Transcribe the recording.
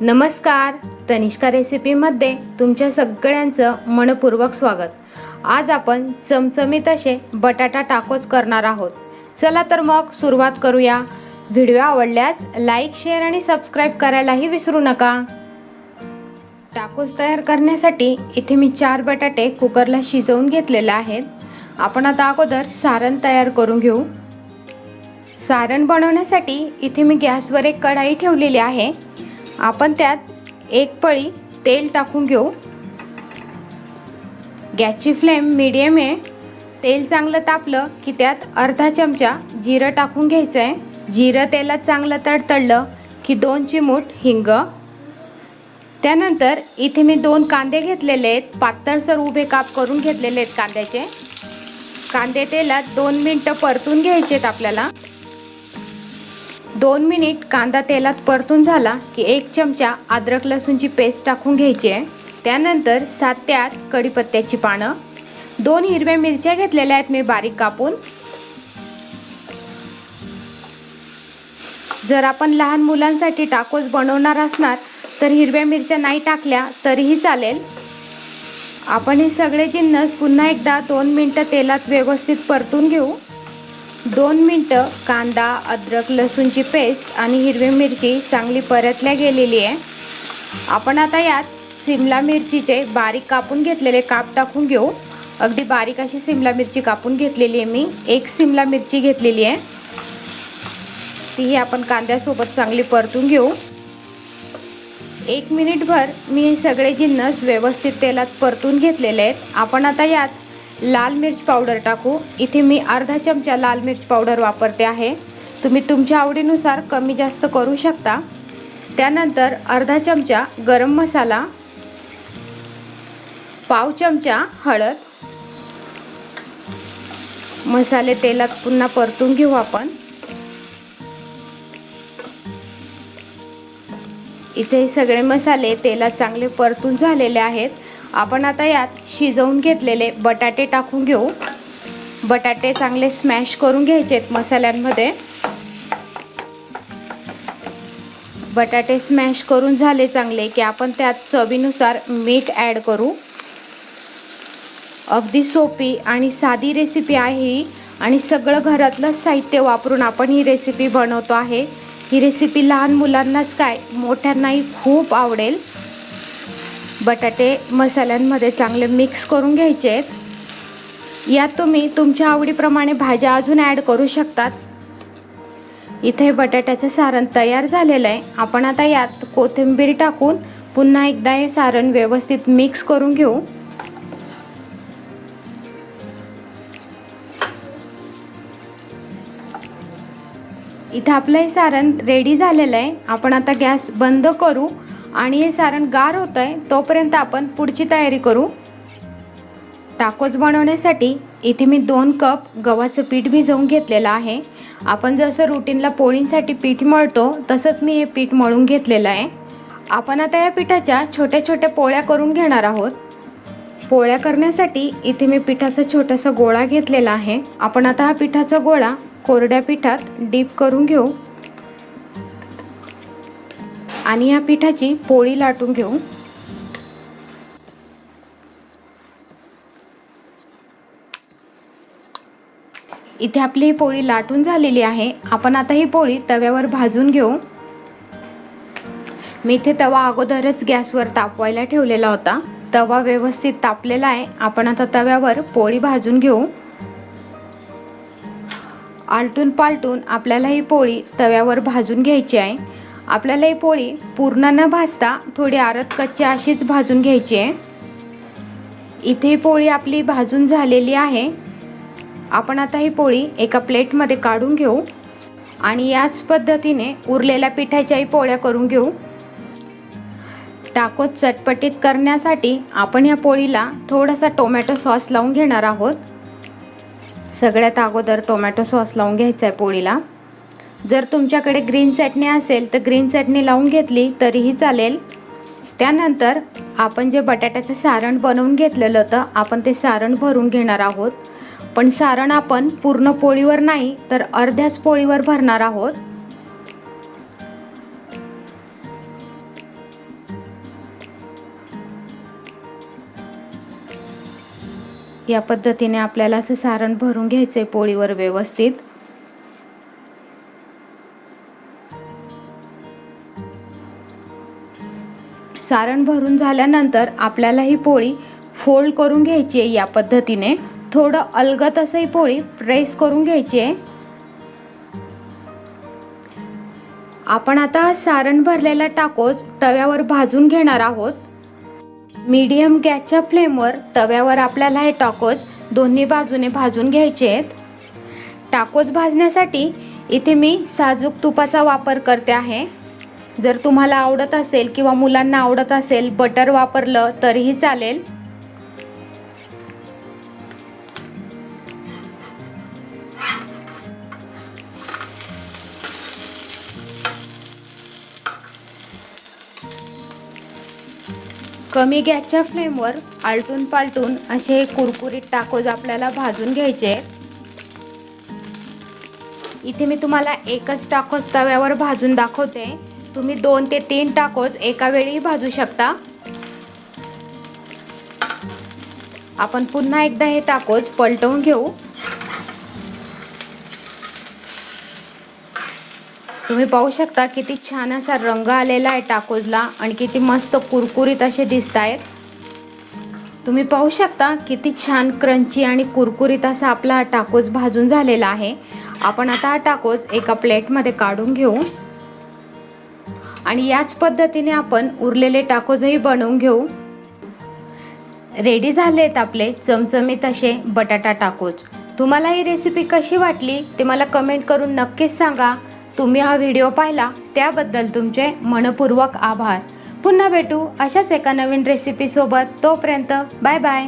नमस्कार. तनिष्का रेसिपीमध्ये तुमच्या सगळ्यांचं मनपूर्वक स्वागत. आज आपण चमचमीत असे बटाटा टाकोच करणार आहोत. चला तर मग सुरुवात करूया. व्हिडिओ आवडल्यास लाईक शेअर आणि सबस्क्राईब करायलाही विसरू नका. टाकोस तयार करण्यासाठी इथे मी चार बटाटे कुकरला शिजवून घेतलेले आहेत. आपण आता अगोदर सारण तयार करून घेऊ. सारण बनवण्यासाठी इथे मी गॅसवर एक कढाई ठेवलेली आहे. आपण त्यात एक पळी तेल टाकून घेऊ. गॅसची फ्लेम मिडियम आहे. तेल चांगलं तापलं की त्यात अर्धा चमचा जिरं टाकून घ्यायचं आहे जिरं तेलात चांगलं तडतडलं की दोन चिमूट हिंग. त्यानंतर इथे मी दोन कांदे घेतलेले आहेत. पातळसर उभे काप करून घेतलेले आहेत कांद्याचे. कांदे तेलात दोन मिनटं परतून घ्यायचे आहेत आपल्याला. दोन मिनिट कांदा तेलात परतून झाला की एक चमचा अद्रक लसूणची पेस्ट टाकून घ्यायची आहे. त्यानंतर सात ते आठ कढीपत्त्याची पानं दोन हिरव्या मिरच्या घेतलेल्या आहेत मी बारीक कापून. जर आपण लहान मुलांसाठी टाकोस बनवणार असणार तर हिरव्या मिरच्या नाही टाकल्या तरीही चालेल. आपण हे सगळे जिन्नस पुन्हा एकदा दोन मिनटं तेलात व्यवस्थित परतून घेऊ. दोन मिनटं कांदा अद्रक लसूणची पेस्ट आणि हिरवी मिरची चांगली परतल्या गेलेली आहे. आपण आता यात सिमला मिरचीचे बारीक कापून घेतलेले काप टाकून घेऊ. अगदी बारीक अशी सिमला मिरची कापून घेतलेली आहे मी. एक सिमला मिरची घेतलेली आहे. तीही आपण कांद्यासोबत चांगली परतून घेऊ. एक मिनिटभर मी सगळे जिन्नस व्यवस्थित तेलात परतून घेतलेले आहेत. आपण आता यात लाल मिर्च पावडर टाकू. इथे मी अर्धा चमचा लाल मिर्च पावडर वापरते आहे. तुम्ही तुमच्या आवडीनुसार कमी जास्त करू शकता. त्यानंतर अर्धा चमचा गरम मसाला पाव चमचा हळद मसाले तेलात पुन्हा परतून घेऊ आपण. इथे सगळे मसाले तेलात चांगले परतून झालेले आहेत. आपण आता यात शिजवून घेतलेले बटाटे टाकून घेऊ. बटाटे चांगले स्मॅश करून घ्यायचे आहेत मसाल्यांमध्ये. बटाटे स्मॅश करून झाले चांगले की आपण त्यात चवीनुसार मीठ ॲड करू. अगदी सोपी आणि साधी रेसिपी आहे ही आणि सगळं घरातलं साहित्य वापरून आपण ही रेसिपी बनवतो आहे. ही रेसिपी लहान मुलांनाच काय मोठ्यांनाही खूप आवडेल. बटाटे मसाल्यांमध्ये चांगले मिक्स करून घ्यायचे आहेत. यात तुम्ही तुमच्या आवडीप्रमाणे भाज्या अजून ॲड करू शकतात. इथे बटाट्याचं सारण तयार झालेलं आहे. आपण आता यात कोथिंबीर टाकून पुन्हा एकदा हे सारण व्यवस्थित मिक्स करून घेऊ. इथं आपलं हे सारण रेडी झालेलं आहे. आपण आता गॅस बंद करू. आणि हे सारण गार होतं आहे तोपर्यंत आपण पुढची तयारी करू. टाकोज बनवण्यासाठी इथे मी दोन कप गव्हाचं पीठ भिजवून घेतलेलं आहे. आपण जसं रुटीनला पोळींसाठी पीठ मळतो तसंच मी हे पीठ मळून घेतलेलं आहे. आपण आता या पिठाच्या छोट्या छोट्या पोळ्या करून घेणार आहोत. पोळ्या करण्यासाठी इथे मी पिठाचा छोटासा गोळा घेतलेला आहे. आपण आता हा पिठाचा गोळा कोरड्या पिठात डीप करून घेऊ. आणि या पिठाची पोळी लाटून घेऊ. इथे आपली ही पोळी लाटून झालेली आहे. आपण आता ही पोळी तव्यावर भाजून घेऊ. मी इथे तवा अगोदरच गॅसवर तापवायला ठेवलेला होता. तवा व्यवस्थित तापलेला आहे. आपण आता तव्यावर पोळी भाजून घेऊ. आलटून पालटून आपल्याला ही पोळी तव्यावर भाजून घ्यायची आहे. आपल्याला ही पोळी पूर्ण न भाजता थोडी आरत कच्ची अशीच भाजून घ्यायची आहे. इथे ही पोळी आपली भाजून झालेली आहे. आपण आता ही पोळी एका प्लेटमध्ये काढून घेऊ आणि याच पद्धतीने उरलेल्या पिठाच्याही पोळ्या करून घेऊ. टाकोत चटपटीत करण्यासाठी आपण या पोळीला थोडासा टोमॅटो सॉस लावून घेणार आहोत. सगळ्यात अगोदर टोमॅटो सॉस लावून घ्यायचा आहे पोळीला. जर तुमच्याकडे ग्रीन चटणी असेल तर ग्रीन चटणी लावून घेतली तरीही चालेल. त्यानंतर आपण जे बटाट्याचं सारण बनवून घेतलेलं होतं आपण ते सारण भरून घेणार आहोत. पण सारण आपण पूर्ण पोळीवर नाही तर अर्ध्याच पोळीवर भरणार आहोत. या पद्धतीने आपल्याला असं सारण भरून घ्यायचं आहे पोळीवर व्यवस्थित. सारण भरून झाल्यानंतर आपल्याला ही पोळी फोल्ड करून घ्यायची आहे या पद्धतीने. थोडं अलगत असं ही पोळी प्रेस करून घ्यायची आहे. आपण आता सारण भरलेला टाकोज तव्यावर भाजून घेणार आहोत. मीडियम गॅसच्या फ्लेमवर तव्यावर आपल्याला हे टाकोच दोन्ही बाजूने भाजून घ्यायचे आहेत. टाकोज भाजण्यासाठी इथे मी साजूक तुपाचा वापर करते आहे. जर तुम्हाला आवडत असेल किंवा मुलांना आवडत असेल बटर वापरलं तरीही चालेल. कमी गॅसच्या फ्लेमवर आलटून पालटून असे कुरकुरीत टाकोज आपल्याला भाजून घ्यायचे. इथे मी तुम्हाला एकच टाकोज तव्यावर भाजून दाखवते. तुम्ही दोन ते तीन टाकोज एका वेळी भाजू शकता. आपण पुन्हा एकदा हे टाकोज पलटवून घेऊ. तुम्ही पाहू शकता किती छान असा रंग आलेला आहे टाकोजला आणि किती मस्त कुरकुरीत असे दिसत आहेत तुम्ही पाहू शकता किती छान क्रंची आणि कुरकुरीत असा आपला हा टाकोज भाजून झालेला आहे. आपण आता हा टाकोज एका प्लेटमध्ये काढून घेऊ. आणि याच पद्धतीने आपण उरलेले टाकोजही बनवून घेऊ. रेडी झाले आहेत आपले चमचमीत असे बटाटा टाकोज. तुम्हाला ही रेसिपी कशी वाटली ते मला कमेंट करून नक्कीच सांगा. तुम्ही हा व्हिडिओ पाहिला त्याबद्दल तुमचे मनपूर्वक आभार. पुन्हा भेटू अशाच एका नवीन रेसिपीसोबत तोपर्यंत बाय बाय